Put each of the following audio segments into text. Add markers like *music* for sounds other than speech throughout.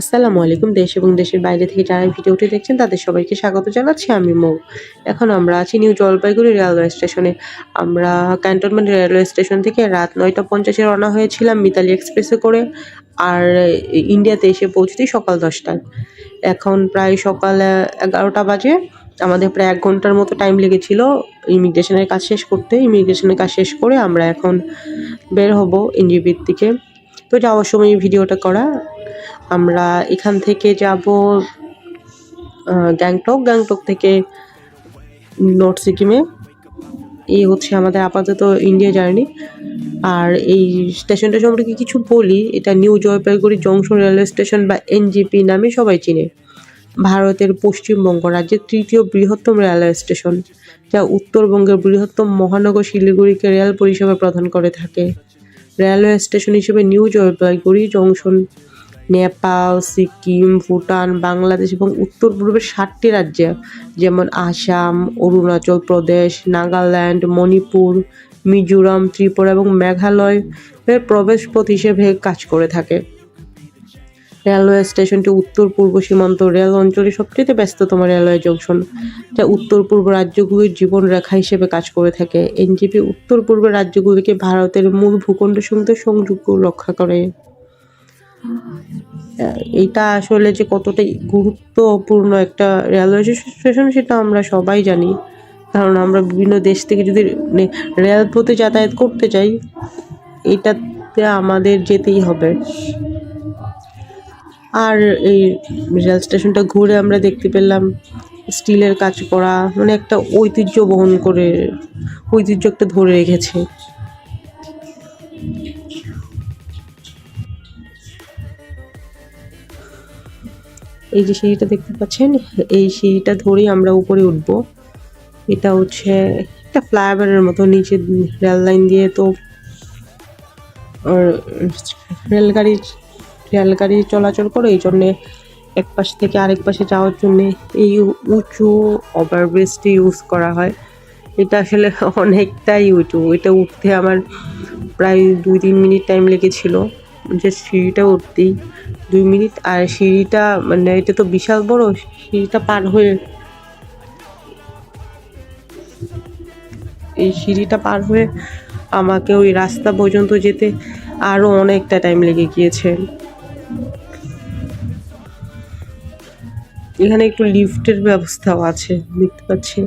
আসসালামু আলাইকুম, দেশ এবং দেশের বাইরে থেকে যারা ভিডিওটি দেখছেন, তাদের সবাইকে স্বাগত জানাচ্ছি। আমি মৌ। এখন আমরা আছি নিউ জলপাইগুড়ি রেলওয়ে স্টেশনে। আমরা ক্যান্টনমেন্ট রেলওয়ে স্টেশন থেকে রাত নয়টা পঞ্চাশে রওনা হয়েছিলাম মিতালি এক্সপ্রেসে করে, আর ইন্ডিয়াতে এসে পৌঁছতেই সকাল দশটায়। এখন প্রায় সকাল এগারোটা বাজে। আমাদের প্রায় এক ঘণ্টার মতো টাইম লেগেছিল ইমিগ্রেশনের কাজ শেষ করতে। ইমিগ্রেশনের কাজ শেষ করে আমরা এখন বের হব এনজিপির দিকে। তো যাওয়ার সময় ভিডিওটা করা। আমরা এখান থেকে যাব গ্যাংটক। গ্যাংটক থেকে নর্থ সিকিমে। এই হচ্ছে আমাদের আপাতত ইন্ডিয়া জার্নি। আর এই স্টেশনটা সম্পর্কে কিছু বলি, এটা New Jalpaiguri junction railway station বা এনজিপি নামে সবাই চিনে। ভারতের পশ্চিমবঙ্গ রাজ্যের তৃতীয় বৃহত্তম রেলওয়ে স্টেশন, যা উত্তরবঙ্গের বৃহত্তম মহানগর শিলিগুড়িকে রেল পরিষেবা প্রদান করে থাকে। রেলওয়ে স্টেশন হিসেবে নিউ জলপাইগুড়ি জংশন নেপাল, সিকিম, ভুটান, বাংলাদেশ এবং উত্তর পূর্বের ষাটটি রাজ্যে, যেমন আসাম, অরুণাচল প্রদেশ, নাগাল্যান্ড, মণিপুর, মিজোরাম, ত্রিপুরা এবং মেঘালয় এর প্রবেশপথ হিসেবে কাজ করে থাকে। রেলওয়ে স্টেশনটি উত্তর পূর্ব সীমান্ত রেল অঞ্চলের সবচেয়ে ব্যস্ততম রেলওয়ে জংশন, যা উত্তর পূর্ব রাজ্যগুলির জীবনরেখা হিসেবে কাজ করে থাকে। এনজিপি উত্তর পূর্ব রাজ্যগুলিকে ভারতের মূল ভূখণ্ডের সঙ্গে সংযোগ রক্ষা করে। এইটা আসলে যে কতটা গুরুত্বপূর্ণ একটা রেলওয়ে স্টেশন সেটা আমরা সবাই জানি। কারণ আমরা বিভিন্ন দেশ থেকে যদি রেলপথে যাতায়াত করতে চাই এটাতে আমাদের যেতেই হবে। আর এই রেল স্টেশনটা ঘুরে আমরা দেখতে পেলাম স্টিলের কাজ করা মানে একটা ঐতিহ্য বহন করে, ঐতিহ্য একটা ধরে রেখেছে। এই যে সিঁড়িটা দেখতে পাচ্ছেন, এই সিঁড়িটা ধরেই আমরা উপরে উঠব। এটা হচ্ছে একটা ফ্লাইওভারের মতো নিচে রেল লাইন দিয়ে তো রেলগাড়ি রেলগাড়ি চলাচল করে, এই জন্যে এক পাশ থেকে আরেক পাশে যাওয়ার জন্যে এই উঁচু ওভারব্রিজটি ইউজ করা হয়। এটা আসলে অনেকটাই উঁচু। এটা উঠতে আমার প্রায় দুই তিন মিনিট টাইম লেগেছিল। যে সিঁড়িটা উঠতেই দুই মিনিট, আর সিঁড়িটা মানে এটা তো বিশাল বড়, সিঁড়িটা পার হয়ে এই সিঁড়িটা পার হয়ে আমাকে ওই রাস্তা পর্যন্ত যেতে আরও অনেকটা টাইম লেগে গিয়েছে। এখানে একটু লিফটের ব্যবস্থাও আছে, দেখতে পাচ্ছি।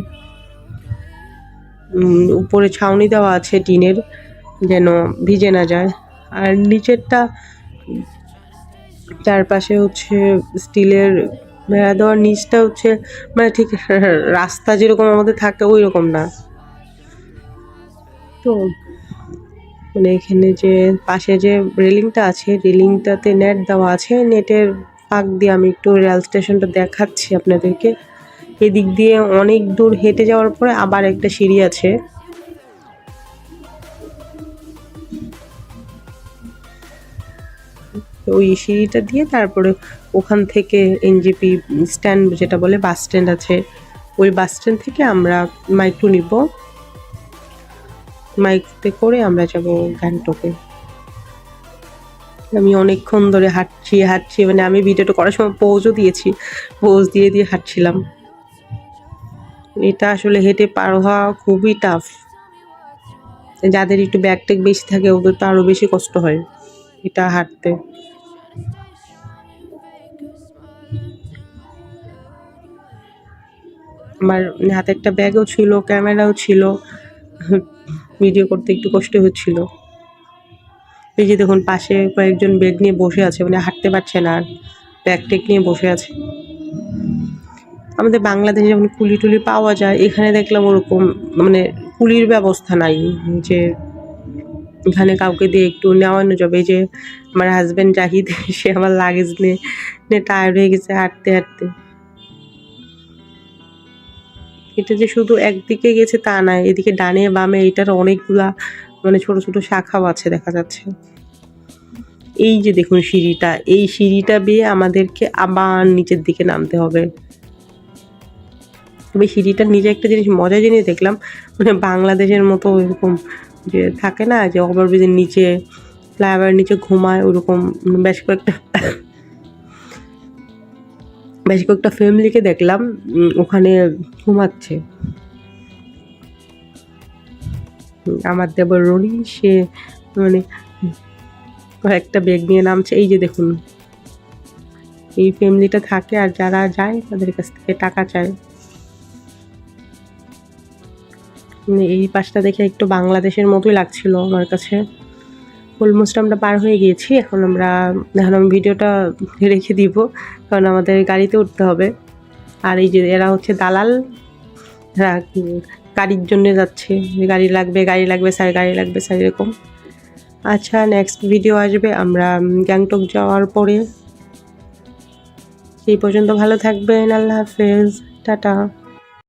উপরে ছাউনি দেওয়া আছে টিনের, যেন ভিজে না যায়। আর নিচেরটা চারপাশে হচ্ছে স্টিলের বেড়া দেওয়ার নিচটা হচ্ছে মানে ঠিক *laughs* রাস্তা যেরকম আমাদের থাকে ওই রকম না। তো মানে এখানে যে পাশে যে রেলিংটা আছে, রেলিংটাতে নেট দেওয়া আছে, নেটের ফাঁক দিয়ে আমি একটু রেল স্টেশনটা দেখাচ্ছি আপনাদেরকে। এদিক দিয়ে অনেক দূর হেঁটে যাওয়ার পরে আবার একটা সিঁড়ি আছে। ওই সিঁড়িটা দিয়ে তারপরে ওখান থেকে এনজিপি স্ট্যান্ড যেটা বলে বাস স্ট্যান্ড আছে, ওই বাস স্ট্যান্ড থেকে আমরা মাইক্রো নিব। মাইকতে করে আমরা যাব গ্যাংটকে। আমি অনেকক্ষণ ধরে হাঁটছি হাঁটছি মানে আমি ভিডিওটা করার সময় পোজও দিয়েছি পোজ দিয়ে দিয়ে হাঁটছিলাম। এটা আসলে হেঁটে পার হওয়া খুবই টাফ যাদের একটু ব্যাগ ট্যাগ বেশি থাকে, ওদের তো আরও বেশি কষ্ট হয়। এটা হাঁটতে। আমার হাতে একটা ব্যাগও ছিল, ক্যামেরাও ছিল। ভিডিও করতে একটু কষ্ট হচ্ছিল। এই যে দেখুন, পাশে কয়েকজন ব্যাগ নিয়ে বসে আছে মানে হাঁটতে পারছে না আর। ব্যাগ টেক নিয়ে বসে আছে। আমাদের বাংলাদেশে যেমন কুলি টুলি পাওয়া যায়, এখানে দেখলাম ওরকম মানে কুলির ব্যবস্থা নাই। যে এখানে কাউকে দিয়ে একটু নেওয়ানো যাবে যে আমার হাজব্যান্ড জাহিদ *laughs* সে আমার লাগেজ নিয়ে টায়ার্ড হয়ে গেছে হাঁটতে হাঁটতে। এটা যে শুধু একদিকে গেছে তা না, এদিকে ডানে বামে এটার অনেকগুলা মানে ছোট ছোট শাখাও আছে দেখা যাচ্ছে। এই যে দেখুন সিঁড়িটা, এই সিঁড়িটা বেয়ে আমাদেরকে আবার নিচের দিকে নামতে হবে। তবে সিঁড়িটার নিচে একটা জিনিস মজার জিনিস দেখলাম মানে বাংলাদেশের মতো এরকম যে থাকে না যে ওভারব্রিজের নিচে, ফ্লাইওভারের নিচে ঘুমায়, ওরকম বেশ কয়েকটা *laughs* বেশ কয়েকটা ফ্যামিলিকে দেখলাম ওখানে ঘুমাচ্ছে। আমার দেবর রনি, সে মানে কয়েকটা ব্যাগ নিয়ে নামছে, এই যে দেখুন। এই ফ্যামিলিটা থাকে আর যারা যায় তাদের কাছ থেকে টাকা চায়। এই পাশটা দেখে একটু বাংলাদেশের মতোই লাগছিল আমার কাছে। অলমোস্ট আমরা পার হয়ে গিয়েছি, এখন আমরা, এখন আমি ভিডিওটা রেখে দিব, কারণ আমাদের গাড়িতে উঠতে হবে। আর এই যে এরা হচ্ছে দালাল, এরা গাড়ির জন্য যাচ্ছে। গাড়ি লাগবে গাড়ি লাগবে স্যার, গাড়ি লাগবে স্যার, এরকম। আচ্ছা নেক্সট ভিডিও আসবে, আমরা গ্যাংটক যাওয়ার পরে। সেই পর্যন্ত ভালো থাকবেন, আল্লাহ হাফেজ, টাটা।